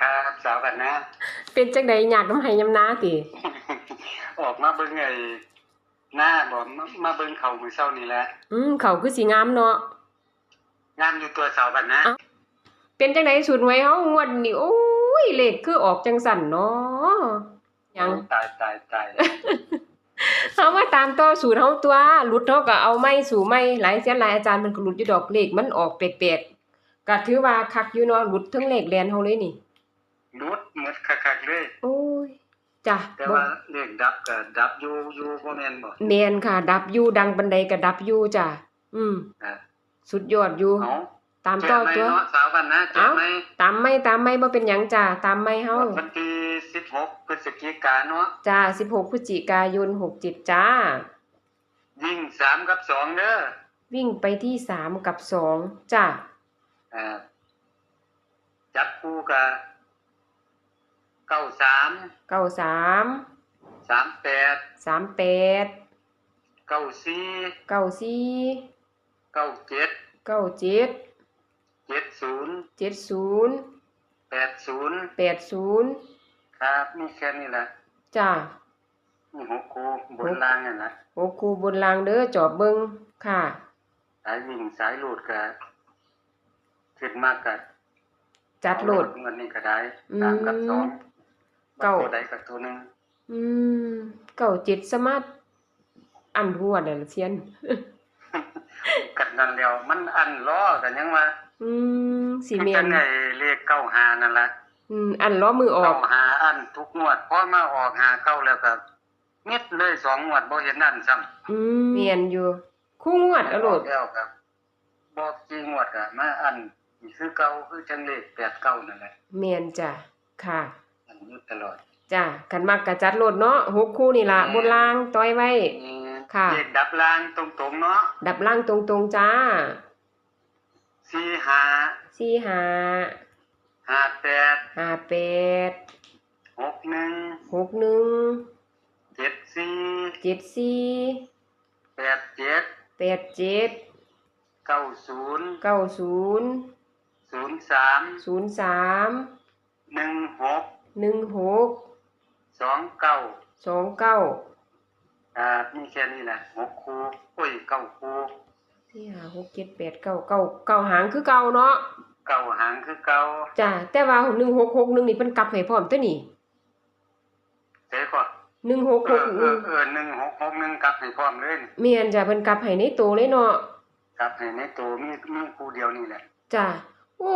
ครับ สาวกันนะ เป็นจังใดอยากน้ำให้ยำนาติออกมาเบิ่งไอ้หน้าบ่มามาเบิ่งเขามื้อเช้านี่แหละอืมเขาคือสิงามเนาะงามอยู่ตัวสาวกันนะเอ้าเป็นจังใดสุดไว้เฮางวดนี้โอ้ยเลขคือออกจังสั่นเนาะหยังตายตายตายเฮามาตามต่อสูตรเฮาตัวหลุดเฮาก็เอาไม้สู่ไม้หลายเสียนหลายอาจารย์มันก็หลุดอยู่ดอกเลขมันออกแปลกๆก็ถือว่าคักอยู่เนาะหลุดทั้งเลขแลนเฮาเลยนี่ รุดหมดคักๆเลยโอ้ยจ้ะแต่บ่ว่าเลขดับก็ดับอยู่อยู่บ่แม่นบ่แม่นค่ะ ดับอยู่ดังบันไดก็ดับอยู่จ้ะอืมอะสุดยอดอยู่เอาตามต่อแจ้ตัวงไหมเนาะสาวกันนะแจ้งไหมตามไม่ตามไม่บ่เป็นหยังจ้ะตามไม่เฮาวันที่16พฤศจิกายนเนาะจ้า16พฤศจิกายน67จ้า วิ่ง3กับ2เด้อวิ่งไปที่3กับ2จ้าอ่าจับคู่กับ 93 93 38 38 94 94 97 97 70 70 80 80ครับมีแค่นี้แหละจ้ามีหกคู่บนล่างนั่นแหละโอ้ครูบนรางเด้อจอบเบิ่งค่ะ สายวิ่งสายลูดก็ขึ้นมากกับจัดโหลดเงินนี่ก็ได้อืมสามกับสอง เก้าตัวใดกับตัวหนึงอืมเก้าเจ็ดสามารถอันหัวได้ละเซียนกันนั่นแล้วมันอันล้อกันยังว่าอืมสีเมจันงไงเลขเก้าหานั่นล่ะอืมอันล้อมือออเก้ากหาอันทุกงวดพอมาออกหาเก้าแล้วก็มิดเลยสองงวดบ่เห็นอันซ้ำอืมเมียนอยู่ คู่งวดเอาโหลดแล้วครับบอกจริงงวดก็มาอันนี่คือเก่าคือจังเลขแปดเก้านั่นแหละเมียนจ้ะค่ะ อันอยู่ตลอดจ้ะกันมักกะจัดโหลดเนาะหกคู่นี่ล่ะบนล่างต้อยไว้นี่ค่ะ เลขดับล่างตรงๆเนาะดับล่างตรงๆจ้าสี่ห้าสี่ห้าห้าแปดห้าแปดหกหนึ่งหกหนึ่งเจ็ดสี่เจ็ดสี่แปดเจ็ดแปดเจ็ดเก้าศูนย์เก้าศูนย์ศูนย์สามศูนย์สามหนึ่งหก หนึ่งหกสองเก้าสองเก้าอ่ามีแค่นี้แหละหกคูโอ้ยเก้าคูสี่ห้าหกเจ็ดแปดเก้าเก้าเก้าหางคือเก้าเนาะเก้าหางคือเก้าจ้ะแต่ว่าหนึ่งหกหกหนึ่งนี่เป็นกลับให้พร้อมตัวนี่เจ๊ก่อนหนึ่งหกเอหอกหเอนึ่องเออหนึ่งหกหกหนึ่งกลับให้พร้อมเลยนี่เมียนจ้ะเป็นกลับให้ในโตเลยเนาะกลับให้ในตัวมีมีคูเดียวนี่แหละจ้ะโอ้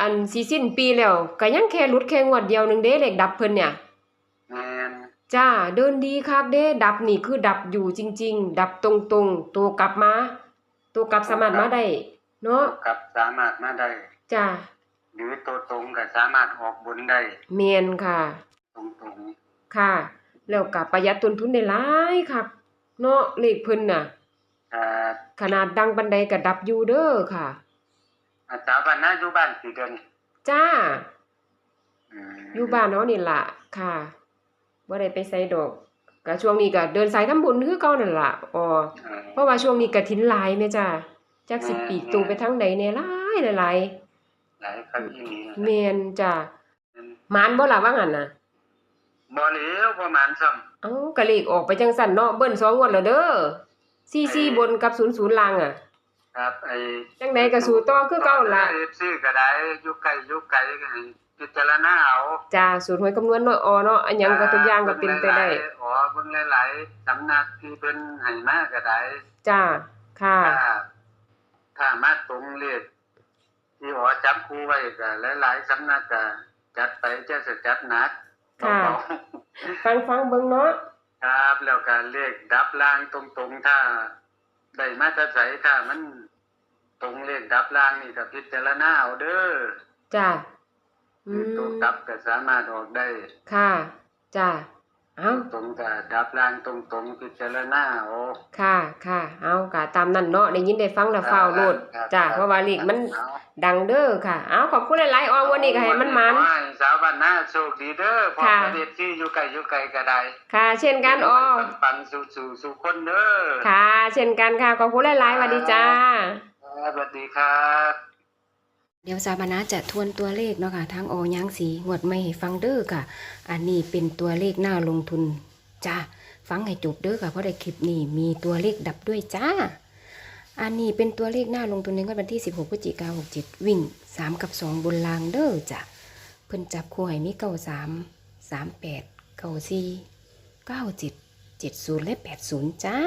อันสิสิ้นปีแล้วก็ยังแค่หลุดแค่งวดเดียวหนึงเด้เลขดับเพิ่นเนี่ยแม่นจ้าเดินดีครับเด้ดับนี่คือดับอยู่จริง ๆ ดับตรงๆตัวกลับมาตัวกลับสามารถมาได้เนาะกลับสามารถมาได้จ้าหรือตัวตรงก็สามารถออกบนได้เมียนค่ะ ตรงตรงค่ะ แล้วก็ประหยัดต้นทุนได้หลายครับ เนาะเลขเพิ่นน่ะๆอ่าขนาดดังบันไดก็ดับอยู่เด้อค่ะ อาจารย์บ้านนาอยู่บ้านกี่เดือนนี่จ้ามอยู่บ้านเนาะนี่ล่ะ ค่ะบ่ได้ไปไสดอกก็ช่วงนี้ก็เดินสายทำบุญคือเก่านั่นล่ะอ๋อเออเพราะว่าช่วงนี้กฐินหลายแม่จ้าจักสิปีกตูไปทางใดแน่หลายหลายหลายครั้งที่นี้นะๆแม่นจ้าหมานบ่ล่ะว่างั้นน่ะบ่เหลวประมาณซ้ำเอ้าก็เลขออกไปจังสั่นเนาะเบิ้นสองงวดแล้วเด้อ44บนกับ00ล่างอะ ครับไอ้จังใดก็สู้ต่อคือเก่าล่ะเอฟซีก็ได้อยู่ไกลอยู่ไกลก็ให้พิจารณาเอาจ้าสูตรหวยคำนวณเนาะออเนาะอันหยังก็ทุกอย่างก็เป็นไปได้บิ่งหลายๆอ๋อเบิ่งหลายๆสำนักที่เพิ่นให้มาก็ได้จ้าค่ะถ้าถ้ามาตรงเลขที่อ๋อจับคู่ไว้ก็หลายๆสำนักก็จัดไปจะสิจัดหนักค่ะเบาฟังฟังเบิ่งเนาะๆครับแล้วก็เลขดับล่างตรงๆ ถ้าได้มาตรใสถ้ามัน ตรงเลขดับล่างนี่ก็พิจารณาเอาเด้อจ้าอืคือตัวมกลับก็สามารถออกได้ ค่ะจ้าเอ้าตรงก็ดับล่างตรงๆพิจารณาเอาค่ะค่ะเอาก็ตามนั้นเนาะได้ยินได้ฟังแล้วฟ้าวโลดครับจ้าครับเพราะว่าเลขมันเอาดังเด้อค่ะเอาขอบคุณหลายๆออวันนี้ก็ให้มันมันขอให้สาวบ้านนาโชคดีเด้อพอค่ะประเด็นที่อยู่ไกลอยู่ไกลก็ได้ค่ะ เช่นกันออปังๆสู่สู่สู่คนเด้อค่ะ เช่นกันค่ะขอบคุณหลายๆสวัสดีจ้า ครับสวัสดีครับ เดี๋ยวสาบานาจะทวนตัวเลขเนาะค่ะ ทางออยางสีงวดไม่ให้ฟังเด้อค่ะ อันนี้เป็นตัวเลขหน้าลงทุนจ้าฟังให้จบเด้อค่ะ เพราะในคลิปนี้มีตัวเลขดับด้วยจ้า อันนี้เป็นตัวเลขหน้าลงทุนในงวดวันที่ 16พฤศจิกายน67 วิ่ง 3 กับ 2 บนรางเด้อจ้ะเพิ่นจับคู่ให้มี93 38 94 97 70และ80จ้า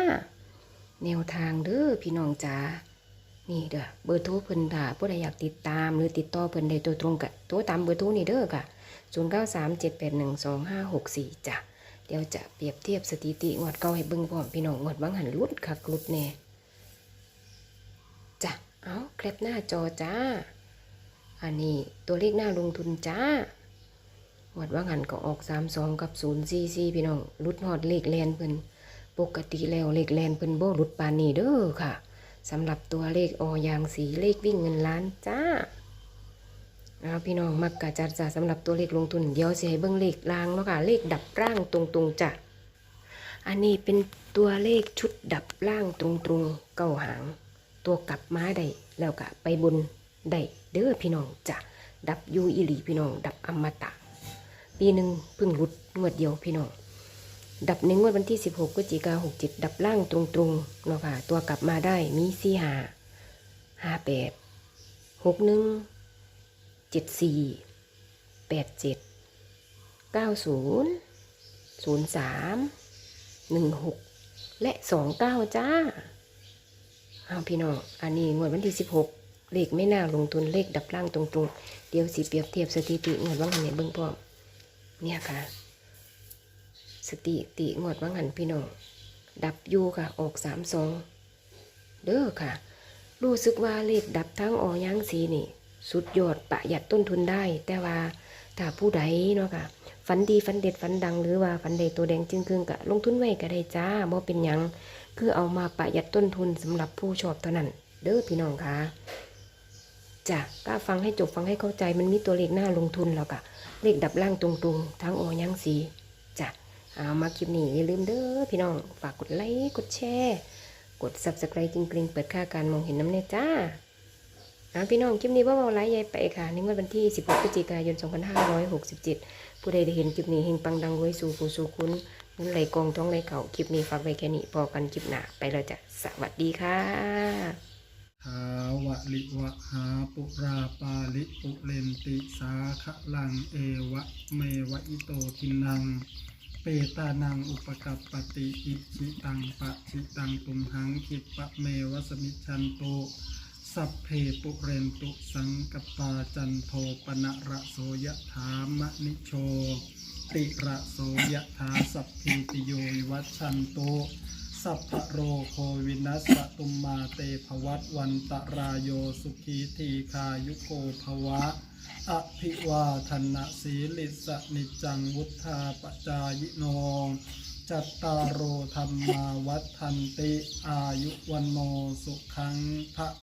แนวทางเด้อพี่น้องจ้า นี่เด้อเบอร์โทรเพิ่นถ้าผู้ใดอยากติดตามหรือติดต่อเพิ่นได้โดยตรงกับโทรตามเบอร์โทรนี่เด้อค่ะ0937812564จ้ะเดี๋ยวจะเปรียบเทียบสถิติงวดเก่าให้เบิ่งพร้อมพี่น้องงวดบางหันรุดคักรุดแน่จ้ะเอาแคปหน้าจอจ้า อันนี้ตัวเลขหน้าลงทุนจ้างวดบางหันก็ออก 32 กับ044พี่น้องรุดฮอดเลขแลนเพิ่นปกติแล้วเลขแลนเพิ่นบ่รุดปานนี้เด้อค่ะ สำหรับตัวเลขออยางสีเลขวิ่งเงินล้านจ้าเอาพี่น้องมักกะจัดจ้าสำหรับตัวเลขลงทุนเดี๋ยวสิให้เบิ่งเลขล่างแล้วค่ะเลขดับร่างตรงๆจ้ะอันนี้เป็นตัวเลขชุดดับร่างตรงๆเก้าหาง ตัวกลับมาได้แล้วก็ไปบนได้เด้อพี่น้องจ้ะดับยูอีหลีพี่น้อง ดับอมตะ ปีหนึ่งเพิ่งรุดงวดเดียวพี่น้อง ดับในงวดวันที่ 16พฤศจิกาหกจิตดับล่างตรงๆเนาะค่ะ ตัวกลับมาได้มีสี่หาห้าแปดหกหนึ่งเจ็ดสี่แปดเจ็ดเก้าศูนย์ศูนย์สามหนึ่งหกและสองเก้าจ้าเอาพี่น้องอันนี้งวดวันที่ 16 เลขไม่น่าลงทุนเลขดับล่างตรงๆ เดี๋ยวสิเปรียบเทียบสถิติงวดว่างหันเนี่ยเบิ่งพร้อมเนี่ยค่ะ สติติงวดว่างหันพี่น้อง ดับยูค่ะ ออกสามสองเด้อค่ะ รู้สึกว่าเลขดับทั้งออยางสีนี่ สุดยอดประหยัดต้นทุนได้ แต่ว่าถ้าผู้ใดเนาะค่ะฝันดีฝันเด็ดฝันดังหรือว่าฝันใดตัวแดงจึงครึ่งกะลงทุนไว้ก็ได้จ้าบ่เป็นยังคือเอามาประหยัดต้นทุนสำหรับผู้ชอบเท่านั้น เด้อพี่น้องค่ะจ้ะก็ฟังให้จบฟังให้เข้าใจมันมีตัวเลขหน้าลงทุนแล้วก็เลขดับล่างตรงๆ ทั้งออยางสีจ้ะ เอามาคลิปนี้อย่าลืมเด้อพี่น้อง ฝากกดไลค์กดแชร์กด subscribe จริงกริงเปิดค่าการมองเห็นน้ำเนยจ้าเอาพี่น้องคลิปนี้ว่าเบาไลค์ยายไปค่ะในวันที่ 16พฤศจิกายน 2567 ผู้ใดได้เห็นคลิปนี้เฮงปังดังไว้สู่ผู้สู่คุณเงินไหลกองท้องไหลเข่าคลิปนี้ฝากไว้แค่นี้พอกันคลิปหน้าไปแล้วจ้ะสวัสดีค่ะหาวะลิวะหาปุราปาลิปุเรนติสาคะลังเอวะเมวะอิโตทินัง เปตานังอุปกัปปติอิชิตังปะชิตังตุมหังคิปะเมวสมิชันโตสัพเพปุเรนตุสังกปาจันโทปนะระโสยถามะนิโชติระโสยถาสัพพิติโยวัชันโต สัพพโรโควินัสตุมมาเตภวัตวันตรายโยสุขีทีคายุโกภวะ อภิวาทนะสีลิสนิจังวุธาปจายโน จัตตารโอธรรมาวัฏทันติ อายุวันโนสุขังพระ